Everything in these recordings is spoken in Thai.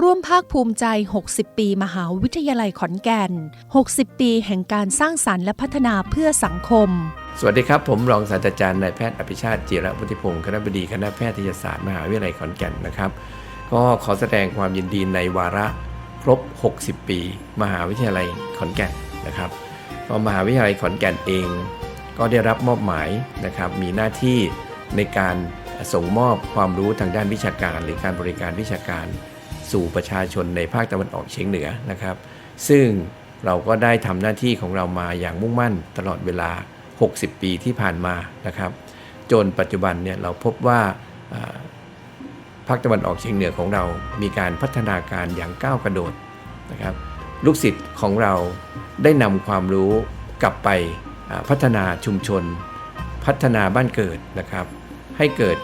ร่วมภาคภูมิใจ 60 ปีมหาวิทยาลัยขอนแก่น 60 ปีแห่งการสร้างสรรค์และพัฒนาเพื่อสังคม สวัสดีครับ ผมรองศาสตราจารย์นายแพทย์อภิชาติจิระพุทธิพงศ์คณะบดีคณะแพทยศาสตร์มหาวิทยาลัยขอนแก่นนะครับ ก็ขอแสดงความยินดีในวาระครบ 60 ปี มหาวิทยาลัยขอนแก่นนะครับก็มหาวิทยาลัยขอนแก่นเอง ก็ได้รับมอบหมายนะครับมีหน้าที่ในการส่งมอบความรู้ทางด้านวิชาการ หรือการบริการวิชาการ สู่ประชาชนในภาคตะวันออกเฉียงเหนือนะครับ ซึ่งเราก็ได้ทำหน้าที่ของเรามาอย่างมุ่งมั่นตลอดเวลา 60 ปีที่ผ่านมานะครับ จนปัจจุบันเนี่ยเราพบว่าภาคตะวันออกเฉียงเหนือของเรา มีการพัฒนาการอย่างก้าวกระโดดนะครับ ลูกศิษย์ของเราได้นำความรู้กลับไปพัฒนาชุมชน พัฒนาบ้านเกิดนะครับ ให้เกิด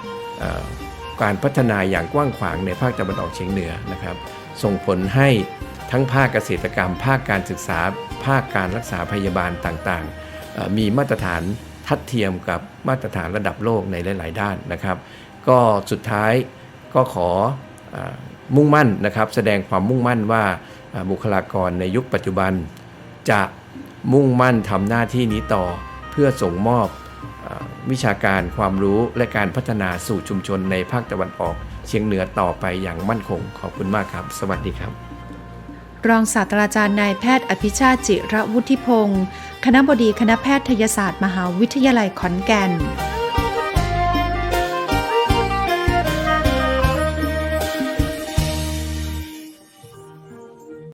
การพัฒนาอย่างกว้างขวางในภาคตะวันออกเฉียงเหนือนะครับ ส่งผลให้ทั้งภาคเกษตรกรรม ภาคการศึกษา ภาคการรักษาพยาบาลต่างๆ มีมาตรฐานทัดเทียมกับมาตรฐานระดับโลกในหลาย ๆ ด้านนะครับ ก็สุดท้ายก็ขออมุ่งมั่นนะครับแสดงความมุ่งมั่นว่าบุคลากรในยุคปัจจุบัน จะมุ่งมั่นทำหน้าที่นี้ต่อเพื่อส่งมอบ วิชาการความรู้และการพัฒนาสู่ชุมชนในภาคตะวันออกเชียงเหนือต่อไปอย่างมั่นคง ขอบคุณมากครับ สวัสดีครับ รองศาสตราจารย์นายแพทย์อภิชาติจิระวุฒิพงศ์คณะบดีคณะแพทยศาสตร์ มหาวิทยาลัยขอนแก่น